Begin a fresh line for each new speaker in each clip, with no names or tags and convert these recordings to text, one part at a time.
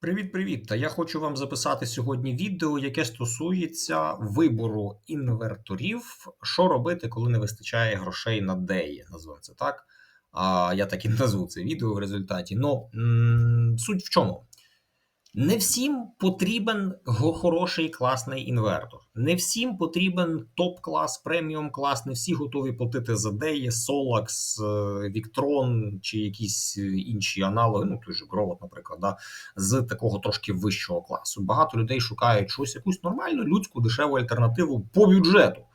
Привіт-привіт! Та я хочу вам записати сьогодні відео, яке стосується вибору інверторів, що робити, коли не вистачає грошей на деї, назвемо це так. А я так і назву це відео в результаті. Ну суть в чому? Не всім потрібен хороший класний інвертор. Не всім потрібен топ-клас, преміум клас. Не всі готові платити за деї, Solax, е, Victron чи якісь е, інші аналоги. Ну той же Grovot, наприклад, да, з такого трошки вищого класу. Багато людей шукають щось, якусь нормальну людську дешеву альтернативу по бюджету.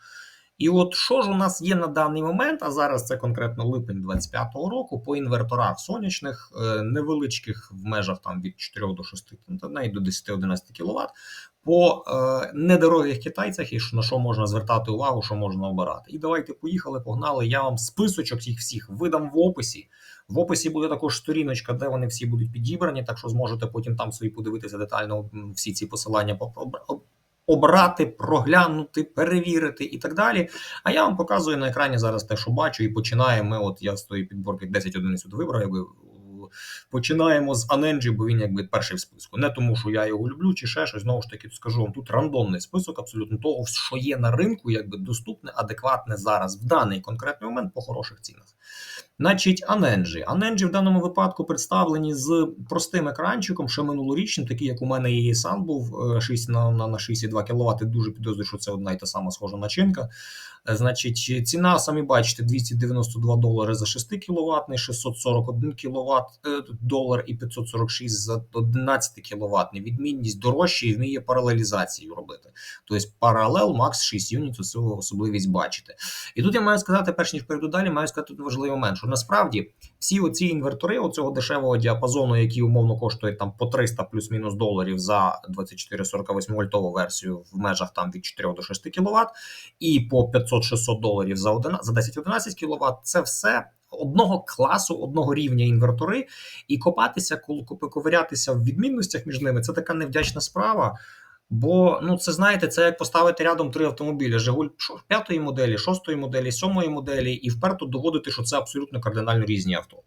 І от що ж у нас є на даний момент, а зараз це конкретно липень 25-го року, по інверторах сонячних, е, невеличких в межах там від 4 до 6, та навіть до 10-11 кВт, по е, недорогих китайцях, і на що можна звертати увагу, що можна обирати. І давайте поїхали, погнали. Я вам списочок їх всіх видам в описі. В описі буде також сторіночка, де вони всі будуть підібрані, так що зможете потім там собі подивитися детально всі ці посилання по- по- обрати, проглянути, перевірити і так далі. А я вам показую на екрані зараз те, що бачу, і починаємо. От я з тої підборки 10 одиниць вибрав, якби. Починаємо з Аненджі, бо він якби перший в списку. Не тому, що я його люблю, чи ще щось. Знову ж таки, скажу вам тут рандомний список абсолютно того, що є на ринку, якби доступне, адекватне зараз в даний конкретний момент по хороших цінах. Значить, Аненджі. Аненджі в даному випадку представлені з простим екранчиком, ще минулорічним, такий, як у мене і сам був е, 6 на, на, на 6,2 кВт. Дуже підозрюю, що це одна і та сама схожа начинка. Е, Значить, ціна, самі бачите, 292 долари за 6 кВт, 641 кВт е, долар і 546 за 11 кВт. Відмінність дорожче і вміє паралелізацію робити. Тобто паралел Max 6 юнітів, особливість бачите. І тут я маю сказати, перш ніж перейду далі, маю сказати тут важливий момент, що насправді всі оці інвертори оцього дешевого діапазону, які умовно коштують там по 300 плюс-мінус доларів за 24-48 вольтову версію в межах там від 4 до 6 кВт, і по 500-600 доларів за 11, за 10-11 кВт, це все одного класу, одного рівня інвертори, і копатися, ковирятися в відмінностях між ними це така невдячна справа. Бо ну це знаєте, це як поставити рядом три автомобілі: Жигуль п'ятої моделі, шостої моделі, сьомої моделі, і вперто доводити, що це абсолютно кардинально різні авто.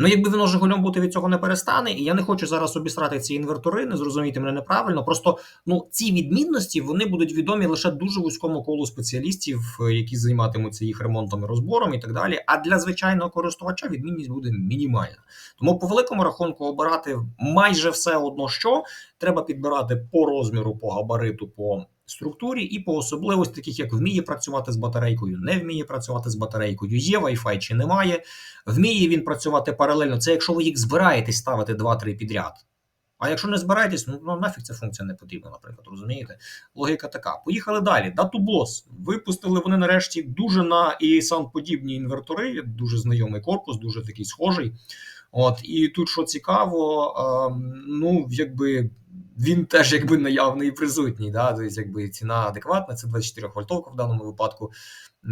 Ну, якби воно Жигулем бути від цього не перестане, і я не хочу зараз обісрати ці інвертори, не зрозумійте мене неправильно. Просто ну ці відмінності вони будуть відомі лише дуже вузькому колу спеціалістів, е, які займатимуться їх ремонтом і розбором, і так далі. А для звичайного користувача відмінність буде мінімальна. Тому по великому рахунку обирати майже все одно, що треба підбирати по розміру, по габариту, по структурі і по особливості, таких як вміє працювати з батарейкою, не вміє працювати з батарейкою, є Wi-Fi чи немає. Вміє він працювати паралельно. Це якщо ви їх збираєтесь ставити 2-3 підряд. А якщо не збираєтесь, ну, ну нафіг ця функція не потрібна, наприклад, розумієте? Логіка така. Поїхали далі. Датубос. Випустили вони нарешті дуже на ESAN подібні інвертори. Дуже знайомий корпус, дуже такий схожий. От і тут що цікаво, ем, ну якби він теж якби наявний і присутній. Да? Тобто, якби ціна адекватна, це 24 вольтовка в даному випадку.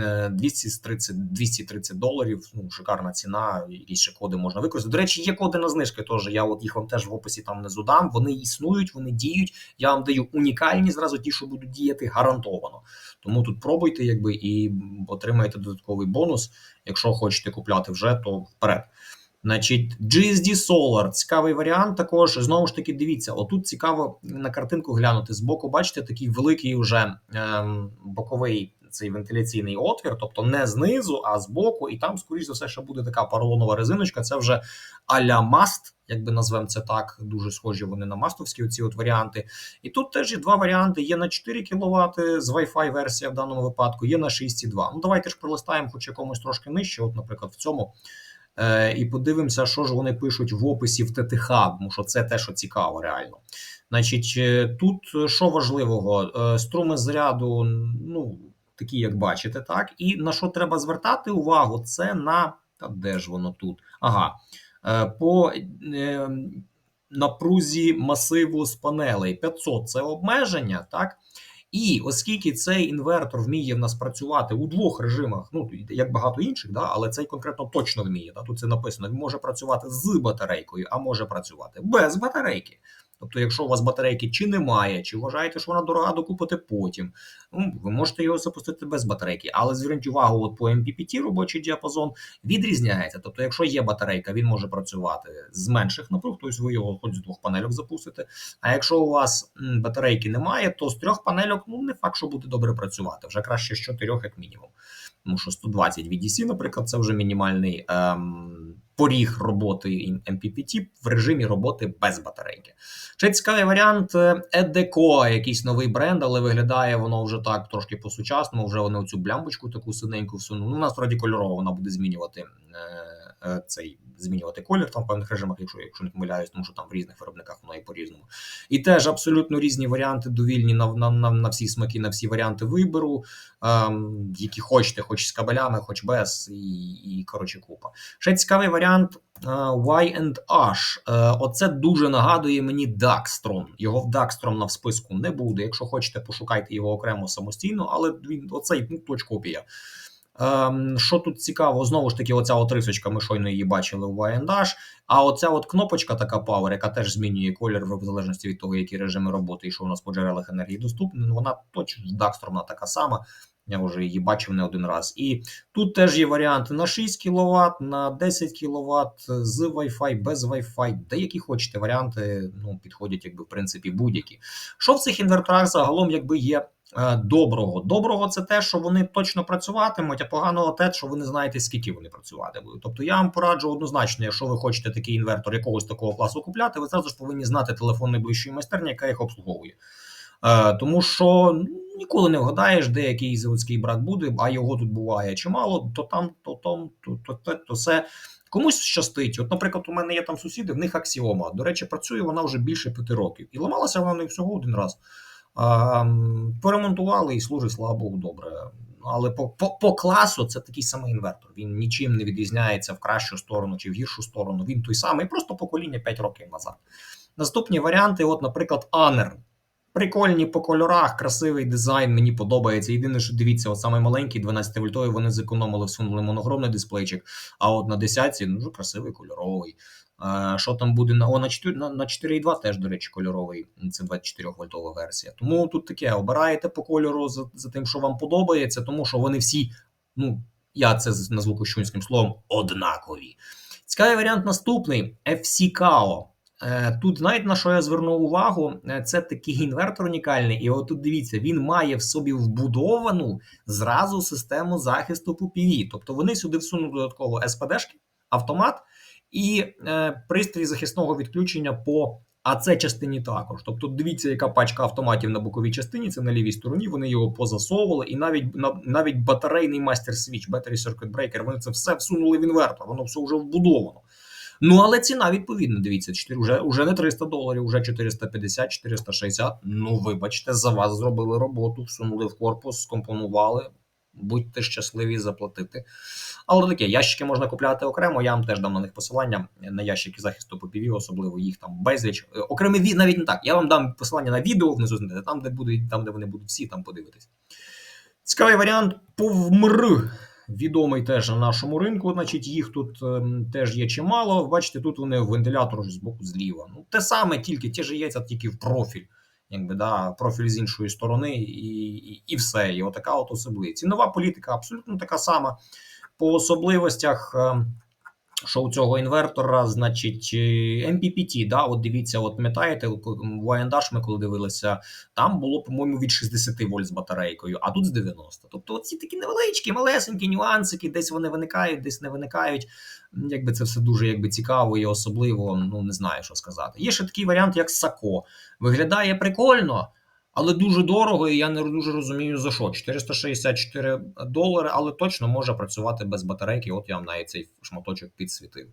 е, 230, 230 доларів. Ну, шикарна ціна, якісь ще коди можна використати. До речі, є коди на знижки. Теж я от їх вам теж в описі там внизу дам. Вони існують, вони діють. Я вам даю унікальні зразу ті, що будуть діяти гарантовано. Тому тут пробуйте, якби і отримаєте додатковий бонус. Якщо хочете купляти вже, то вперед. Значить, GSD Solar, цікавий варіант. Також знову ж таки, дивіться, отут цікаво на картинку глянути. Збоку, бачите, такий великий вже ем, боковий цей вентиляційний отвір, тобто не знизу, а збоку, і там, скоріш за все, ще буде така поролонова резиночка. Це вже а-ля маст, якби назвемо це так. Дуже схожі вони на мастовські оці от варіанти. І тут теж є два варіанти: є на 4 кВт з Wi-Fi версія в даному випадку, є на 6,2. Ну давайте ж пролистаємо хоч якомусь трошки нижче. От, наприклад, в цьому. Е, і подивимося, що ж вони пишуть в описі в ТТХ, тому що це те, що цікаво, реально. Значить, е, тут е, що важливого, струми заряду, ну такі, як бачите, так. І на що треба звертати увагу, це на та де ж воно тут? Ага, по напрузі масиву з панелей 500 це обмеження, так. І оскільки цей інвертор вміє в нас працювати у двох режимах, ну як багато інших, да, але цей конкретно точно вміє. Да, тут це написано. Може працювати з батарейкою, а може працювати без батарейки. Тобто, якщо у вас батарейки чи немає, чи вважаєте, що вона дорога, докупити потім, ну, ви можете його запустити без батарейки. Але зверніть увагу, от по MPPT робочий діапазон відрізняється. Тобто, якщо є батарейка, він може працювати з менших напруг, тобто ви його хоч з двох панельок запустите. А якщо у вас батарейки немає, то з трьох панельок ну не факт, що буде добре працювати. Вже краще з чотирьох, як мінімум. Тому що 120 VDC, наприклад, це вже мінімальний ем, поріг роботи MPPT в режимі роботи без батарейки. Ще цікавий варіант е, Edeco, якийсь новий бренд, але виглядає воно вже так трошки по-сучасному. Вже вони оцю блямбочку таку синеньку всунули. Ну, насправді кольорово вона буде змінювати е, е, цей змінювати колір там в певних режимах, якщо якщо не помиляюсь, тому що там в різних виробниках воно і по-різному. І теж абсолютно різні варіанти довільні на на, на, на всі смаки, на всі варіанти вибору, ем, які хочете, хоч з кабелями, хоч без, і, і коротше купа. Ще цікавий варіант. Y&H. Е, Оце дуже нагадує мені Daxtron. Його в Daxtron в списку не буде. Якщо хочете, пошукайте його окремо самостійно, але він оцей ну, точкопія. Ем, Що тут цікаво, знову ж таки, оця от ми щойно її бачили в Y&H, А оця от кнопочка, така Power, яка теж змінює колір в залежності від того, які режими роботи і що у нас по джерелах енергії доступні. Ну, вона точно Daxtron така сама. Я вже її бачив не один раз. І тут теж є варіанти на 6 кВт, на 10 кВт, з Wi-Fi, без Wi-Fi, деякі хочете варіанти ну, підходять, якби в принципі, будь-які. Що в цих інверторах загалом якби є доброго? Доброго це те, що вони точно працюватимуть, а поганого те, що ви не знаєте, скільки вони працювати будуть. Тобто я вам пораджу однозначно, якщо ви хочете такий інвертор якогось такого класу купляти, ви зразу ж повинні знати телефон найближчої майстерні, яка їх обслуговує. Е, тому що ніколи не вгадаєш, де який заводський брак буде, а його тут буває чимало, то там, то там, то то, то, то все. Комусь щастить. От, наприклад, у мене є там сусіди, в них аксіома. До речі, працює вона вже більше п'яти років. І ламалася вона не всього один раз. А, Поремонтували і служить, слава Богу, добре. Але по, по по, класу це такий самий інвертор. Він нічим не відрізняється в кращу сторону чи в гіршу сторону. Він той самий, просто покоління 5 років назад. Наступні варіанти, от, наприклад, Анер. Прикольні по кольорах, красивий дизайн, мені подобається. Єдине, що дивіться, от саме маленький 12 вольтовий вони зекономили, всунули монохромний дисплейчик. А от на 10 ну красивий кольоровий. Що там буде на О, на 4, на, на 4,2 теж, до речі, кольоровий. Це 24 вольтова версія. Тому тут таке обираєте по кольору за, за тим, що вам подобається, тому що вони всі, ну я це назву кощунським словом, однакові. Цікавий варіант наступний: FC KAO. Е, тут, знаєте, на що я звернув увагу, е, це такий інвертор унікальний, і от тут дивіться, він має в собі вбудовану зразу систему захисту по PV. Тобто вони сюди всунуть додатково СПДшки, автомат і е, пристрій захисного відключення по АЦ частині також. Тобто, дивіться, яка пачка автоматів на боковій частині, це на лівій стороні. Вони його позасовували, і навіть навіть батарейний мастер свіч, Battery Circuit Breaker, вони це все всунули в інвертор, воно все вже вбудовано. Ну, але ціна відповідна. Дивіться, 4, вже, вже не 300 доларів, вже 450-460. Ну, вибачте, за вас зробили роботу, всунули в корпус, скомпонували. Будьте щасливі заплатити. Але таке, ящики можна купляти окремо. Я вам теж дам на них посилання на ящики захисту PPV, особливо їх там безліч. Е, окремі від навіть не так. Я вам дам посилання на відео внизу, там, де буде, там, де вони будуть всі, там подивитись. Цікавий варіант повмр відомий теж на нашому ринку. Значить, їх тут ем, теж є чимало. Бачите, тут вони вентилятор з боку зліва. Ну, те саме, тільки ті ж яйця, тільки в профіль. Якби да, профіль з іншої сторони, і і, і все. І отака от особливість. Цінова політика абсолютно така сама. По особливостях. Що у цього інвертора, значить, MPPT, да, от дивіться, от пам'ятаєте, в Wyandash ми коли дивилися, там було, по-моєму, від 60 вольт з батарейкою, а тут з 90. Тобто ці такі невеличкі, малесенькі нюансики, десь вони виникають, десь не виникають. Якби це все дуже якби, цікаво і особливо, ну не знаю, що сказати. Є ще такий варіант, як Сако. Виглядає прикольно але дуже дорого, і я не дуже розумію за що. 464 долари, але точно може працювати без батарейки. От я вам навіть цей шматочок підсвітив.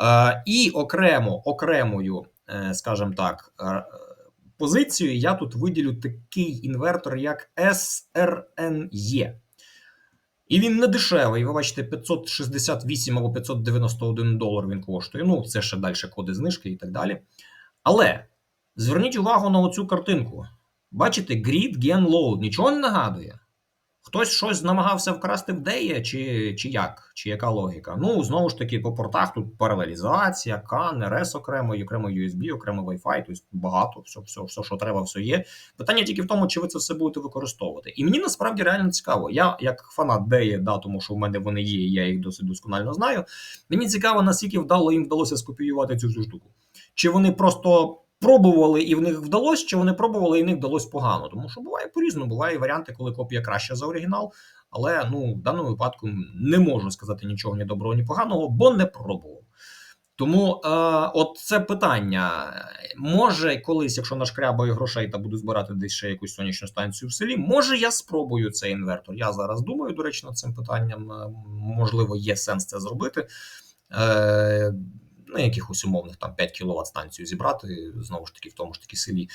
Е, І окремо, окремою, е, скажімо так, е, позицією я тут виділю такий інвертор, як SRNE. І він не дешевий. Ви бачите, 568 або 591 долар він коштує. Ну, це ще далі коди знижки і так далі. Але зверніть увагу на оцю картинку. Бачите, Grid Gen Load нічого не нагадує. Хтось щось намагався вкрасти в деє, чи, чи як? Чи яка логіка? Ну, знову ж таки, по портах тут паралелізація, CAN, RS окремо, окремо USB, окремо Wi-Fi, тобто багато, все, все, все, що треба, все є. Питання тільки в тому, чи ви це все будете використовувати. І мені насправді реально цікаво. Я, як фанат деє, да, тому що в мене вони є, я їх досить досконально знаю. Мені цікаво, наскільки вдало їм вдалося скопіювати цю всю штуку. Чи вони просто пробували і в них вдалося, чи вони пробували і в них вдалося погано. Тому що буває по-різному. Буває варіанти, коли копія краща за оригінал. Але ну, в даному випадку не можу сказати нічого ні доброго, ні поганого, бо не пробував. Тому е, от це питання. Може, колись, якщо нашкрябаю грошей та буду збирати десь ще якусь сонячну станцію в селі, може я спробую цей інвертор. Я зараз думаю, до речі, над цим питанням. Е, Можливо, є сенс це зробити. Е, на якихось умовних там 5 кВт станцію зібрати, знову ж таки, в тому ж таки селі.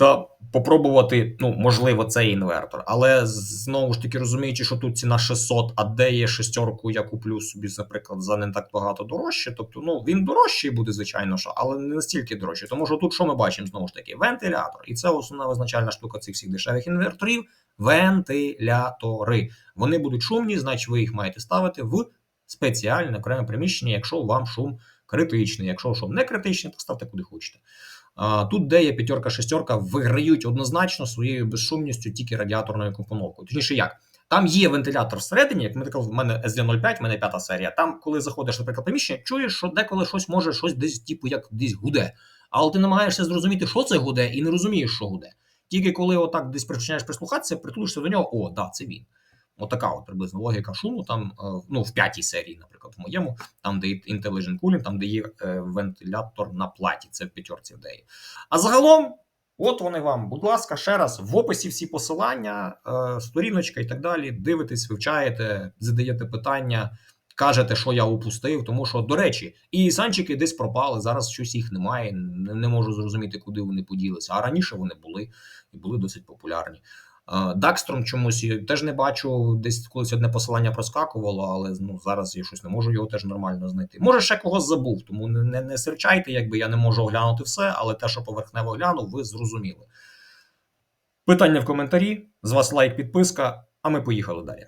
Та попробувати, ну, можливо, цей інвертор. Але знову ж таки розуміючи, що тут ціна 600, а де є шестерку, я куплю собі, наприклад, за не так багато дорожче. Тобто, ну він дорожчий буде, звичайно, що, але не настільки дорожчий. Тому що тут що ми бачимо знову ж таки? Вентилятор. І це основна визначальна штука цих всіх дешевих інверторів. Вентилятори. Вони будуть шумні, значить, ви їх маєте ставити в спеціальне окреме приміщення, якщо вам шум критичний. Якщо шум не критичний, то ставте куди хочете. Тут, де є п'ятерка, шестерка, виграють однозначно своєю безшумністю тільки радіаторною компоновкою. Точніше, як там є вентилятор всередині, як ми так, в мене SD05, в мене п'ята серія. Там, коли заходиш, наприклад, приміщення, чуєш, що деколи щось може щось десь, типу, як десь гуде. Але ти намагаєшся зрозуміти, що це гуде, і не розумієш, що гуде. Тільки коли отак десь починаєш прислухатися, притулишся до нього, о, да, це він. Отака от приблизно логіка шуму. Там ну в п'ятій серії, наприклад, моєму, там де є Intelligent Cooling, там де є е, вентилятор на платі. Це в п'ятерці в. А загалом, от вони вам, будь ласка, ще раз в описі всі посилання, е, сторіночка і так далі. Дивитесь, вивчаєте, задаєте питання. Кажете, що я упустив, тому що, до речі, і санчики десь пропали. Зараз щось їх немає. Не, не можу зрозуміти, куди вони поділися. А раніше вони були і були досить популярні. Дакстром чомусь я теж не бачу. Десь колись одне посилання проскакувало, але ну зараз я щось не можу його теж нормально знайти. Може, ще когось забув, тому не не, не серчайте, якби я не можу оглянути все, але те, що поверхнево глянув, ви зрозуміли. Питання в коментарі. З вас лайк, підписка, а ми поїхали далі.